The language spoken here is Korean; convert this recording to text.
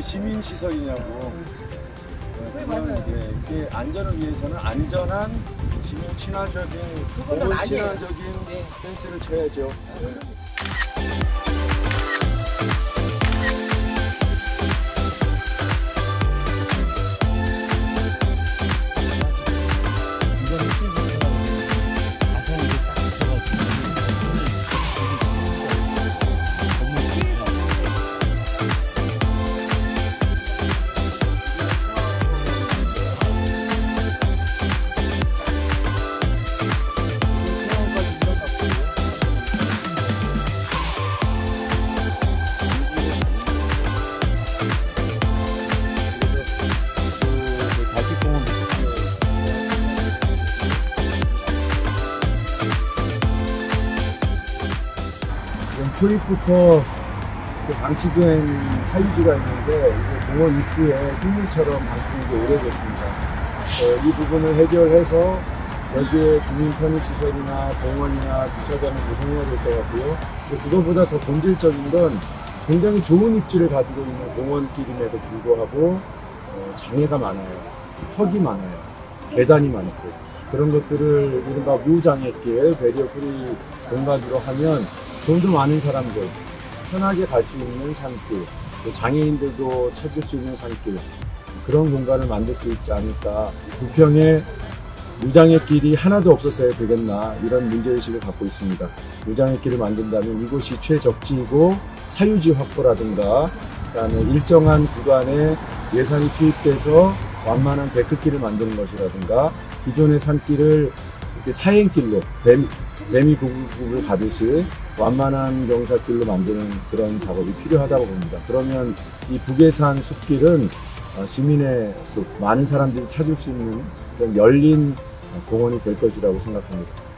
이게 시민 시설이냐고. 네, 맞아요. 예, 이게 안전을 위해서는 안전한 시민 친화적인 그거는 아니에요. 친화적인 네. 펜스를 쳐야죠. 예. 초입부터 그 방치된 사유지가 있는데 공원 입구에 흉물처럼 방치된 지 오래됐습니다. 어, 이 부분을 해결해서 여기에 주민 편의 시설이나 공원이나 주차장을 조성해야 될 것 같고요. 근데 그거보다 더 본질적인 건 굉장히 좋은 입지를 가지고 있는 공원길임에도 불구하고 어, 장애가 많아요. 턱이 많아요. 계단이 많고 그런 것들을 이른바 무장애길, 배리어 프리 공간으로 하면 좀더 많은 사람들 편하게 갈 수 있는 산길, 또 장애인들도 찾을 수 있는 산길 그런 공간을 만들 수 있지 않을까. 부평에 무장의 길이 하나도 없었어야 되겠나 이런 문제의식을 갖고 있습니다. 무장의 길을 만든다면 이곳이 최적지이고 사유지 확보라든가 그다음에 일정한 구간에 예산이 투입돼서 완만한 데크길을 만드는 것이라든가 기존의 산길을 이렇게 사행길로 뱀, 뱀이 구불구불 가듯이 완만한 경사길로 만드는 그런 작업이 필요하다고 봅니다. 그러면 이 북해산 숲길은 어, 시민의 숲, 많은 사람들이 찾을 수 있는 좀 열린 어, 공원이 될 것이라고 생각합니다.